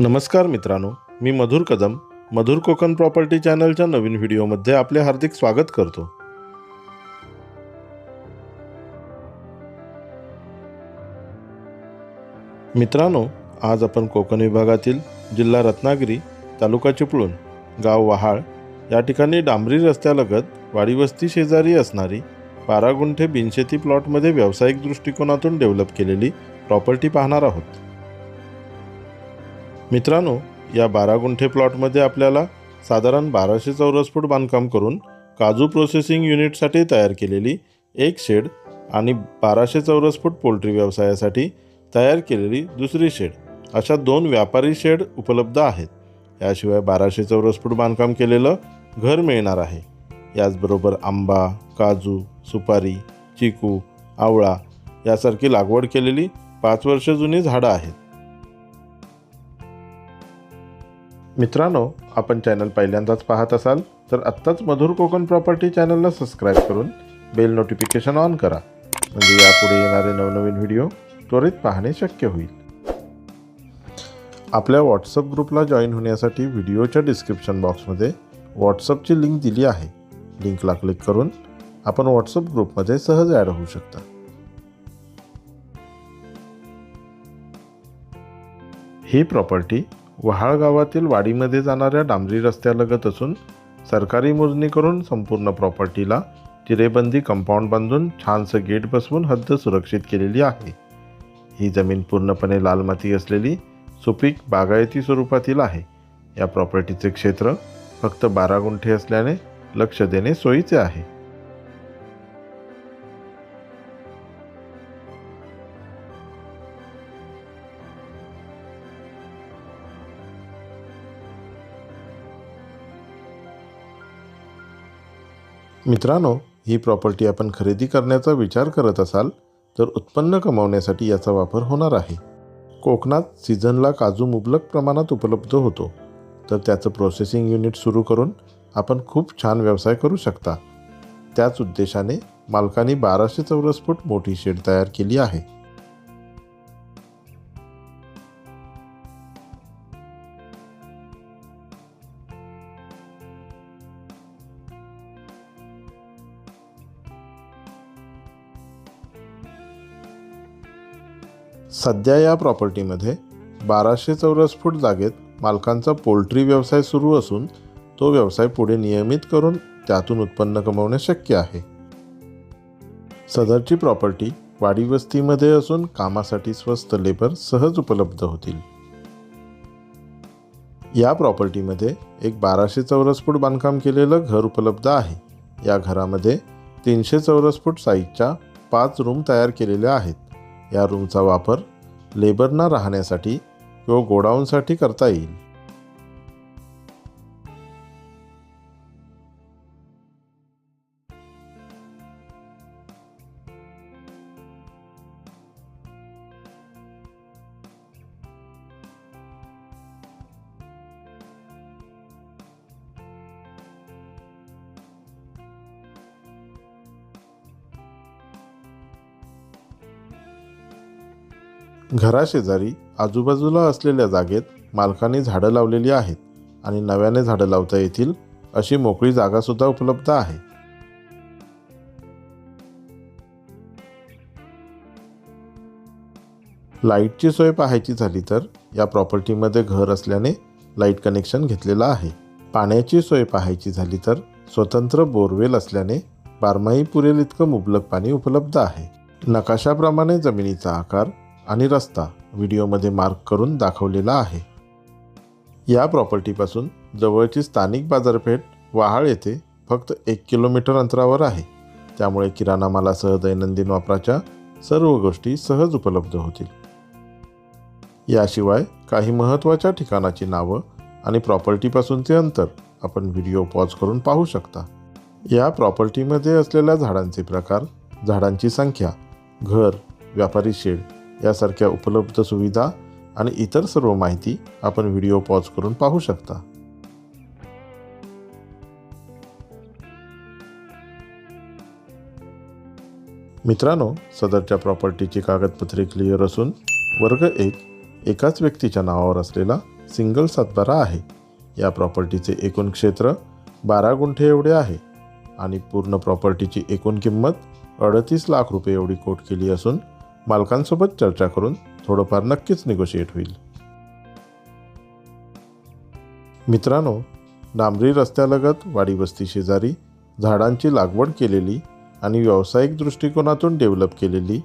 नमस्कार मित्रांनो मी मधुर कदम मधुर कोकण प्रॉपर्टी चॅनलच्या नवीन व्हिडिओमध्ये आपले हार्दिक स्वागत करतो. मित्रांनो आज आपण कोकण विभागातील जिल्हा रत्नागिरी तालुका चिपळूण गाव वहाळ या ठिकाणी डांबरी रस्त्यालगत वाडीवस्ती शेजारी असणारी बारा गुंठे बिनशेती प्लॉटमध्ये व्यावसायिक दृष्टिकोनातून डेव्हलप केलेली प्रॉपर्टी पाहणार आहोत. मित्रांनो या बारा गुंठे प्लॉटमध्ये आपल्याला साधारण बाराशे चौरस फूट बांधकाम करून काजू प्रोसेसिंग युनिटसाठी तयार केलेली एक शेड आणि बाराशे चौरस फूट पोल्ट्री व्यवसायासाठी तयार केलेली दुसरी शेड अशा दोन व्यापारी शेड उपलब्ध आहेत. याशिवाय बाराशे चौरस फूट बांधकाम केलेलं घर मिळणार आहे. याचबरोबर आंबा काजू सुपारी चिकू आवळा यासारखी लागवड केलेली पाच वर्ष जुनी झाडं आहेत. मित्रांनो आपण चॅनल पहिल्यांदाच पाहत असाल तर आत्ताच मधुर कोकण प्रॉपर्टी चॅनलला सबस्क्राईब करून बेल नोटिफिकेशन ऑन करा. म्हणजे यापुढे येणारे नवनवीन व्हिडिओ त्वरित पाहणे शक्य होईल. आपल्या व्हॉट्सअप ग्रुपला जॉईन होण्यासाठी व्हिडिओच्या डिस्क्रिप्शन बॉक्समध्ये व्हॉट्सअपची लिंक दिली आहे. लिंकला क्लिक करून आपण व्हॉट्सअप ग्रुपमध्ये सहज ॲड होऊ शकता. ही प्रॉपर्टी वहाळ गावातील वाडीमध्ये जाणाऱ्या डांबरी रस्त्यालगत असून सरकारी मोजणी करून संपूर्ण प्रॉपर्टीला चिरेबंदी कंपाऊंड बांधून छानसं गेट बसवून हद्द सुरक्षित केलेली आहे. ही जमीन पूर्णपणे लाल माती असलेली सुपीक बागायती स्वरूपातील आहे. या प्रॉपर्टीचे क्षेत्र फक्त बारा गुंठे असल्याने लक्ष देणे सोयीचे आहे. मित्रांनो ही प्रॉपर्टी आपण खरेदी करण्याचा विचार करत असाल तर उत्पन्न कमावण्यासाठी याचा वापर होणार आहे. कोकणात सीझनला काजू मुबलक प्रमाणात उपलब्ध होतो. तर त्याचं प्रोसेसिंग युनिट सुरू करून आपण खूप छान व्यवसाय करू शकता. त्याच उद्देशाने मालकाने बाराशे चौरस फूट मोठी शेड तयार केली आहे. सध्या या प्रॉपर्टीमध्ये बाराशे चौरस फूट जागेत मालकांचा पोल्ट्री व्यवसाय सुरू असून तो व्यवसाय पुढे नियमित करून त्यातून उत्पन्न कमवणे शक्य आहे. सदरची प्रॉपर्टी वाडी वस्तीमध्ये असून कामासाठी स्वस्त लेबर सहज उपलब्ध होतील. या प्रॉपर्टीमध्ये एक बाराशे चौरस फूट बांधकाम केलेलं घर उपलब्ध आहे. या घरामध्ये तीनशे चौरस फूट साईजच्या पाच रूम तयार केलेल्या आहेत. या रूमचा वापर लेबरना राहण्यासाठी किंवा गोडाऊनसाठी करता येईल. घराशेजारी आजूबाजूला असलेल्या जागेत मालकाने झाडं लावलेली आहेत आणि नव्याने झाडं लावता येतील अशी मोकळी जागासुद्धा उपलब्ध आहे. लाईटची सोय पाहायची झाली तर या प्रॉपर्टीमध्ये घर असल्याने लाइट कनेक्शन घेतलेलं आहे. पाण्याची सोय पाहायची झाली तर स्वतंत्र बोरवेल असल्याने बारमाही पुरेल इतकं मुबलक पाणी उपलब्ध आहे. नकाशाप्रमाणे जमिनीचा आकार आणि रस्ता व्हिडिओमध्ये मार्क करून दाखवलेला आहे. या प्रॉपर्टीपासून जवळची स्थानिक बाजारपेठ वहाळ येथे फक्त एक किलोमीटर अंतरावर आहे. त्यामुळे किराणा मालासह दैनंदिन वापराच्या सर्व गोष्टी सहज उपलब्ध होतील. याशिवाय काही महत्त्वाच्या ठिकाणाची नावं आणि प्रॉपर्टीपासूनचे अंतर आपण व्हिडिओ पॉज करून पाहू शकता. या प्रॉपर्टीमध्ये असलेल्या झाडांचे प्रकार झाडांची संख्या घर व्यापारी शेड यासारख्या उपलब्ध सुविधा आणि इतर सर्व माहिती आपण व्हिडिओ पॉज करून पाहू शकता. मित्रांनो सदरच्या प्रॉपर्टीची कागदपत्रे क्लिअर असून वर्ग एक एकाच व्यक्तीच्या नावावर असलेला सिंगल सातबारा आहे. या प्रॉपर्टीचे एकूण क्षेत्र बारा गुंठे एवढे आहे आणि पूर्ण प्रॉपर्टीची एकूण किंमत अडतीस लाख रुपये एवढी कोट केली असून मालकांसोबत चर्चा करून थोडंफार नक्कीच निगोशिएट होईल. मित्रांनो डांबरी रस्त्यालगत वाडी वस्ती शेजारी झाडांची लागवड केलेली आणि व्यावसायिक दृष्टिकोनातून डेव्हलप केलेली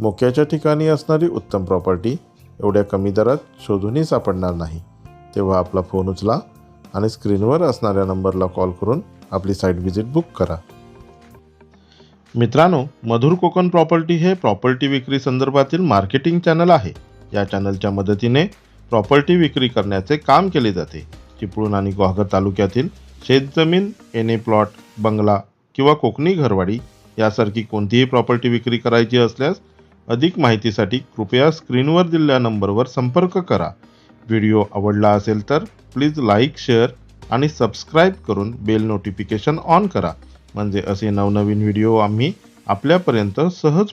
मोक्याच्या ठिकाणी असणारी उत्तम प्रॉपर्टी एवढ्या कमी दरात शोधूनही सापडणार नाही. तेव्हा आपला फोन उचला आणि स्क्रीनवर असणाऱ्या नंबरला कॉल करून आपली साईट व्हिजिट बुक करा. मित्रांनो मधुर कोकण प्रॉपर्टी हे प्रॉपर्टी विक्री संदर्भातील मार्केटिंग चॅनल आहे. या चॅनलच्या मदतीने प्रॉपर्टी विक्री करण्याचे काम केले जाते. चिपळूण आणि गुहागर तालुक्यातील शेतजमीन एने प्लॉट बंगला किंवा कोकणी घरवाडी यासारखी कोणतीही प्रॉपर्टी विक्री करायची असल्यास अधिक माहितीसाठी कृपया स्क्रीनवर दिलेल्या नंबरवर संपर्क करा. व्हिडिओ आवडला असेल तर प्लीज लाईक शेअर आणि सबस्क्राईब करून बेल नोटिफिकेशन ऑन करा. म्हणजे असे नवनवीन व्हिडिओ आम्ही आपल्यापर्यंत सहज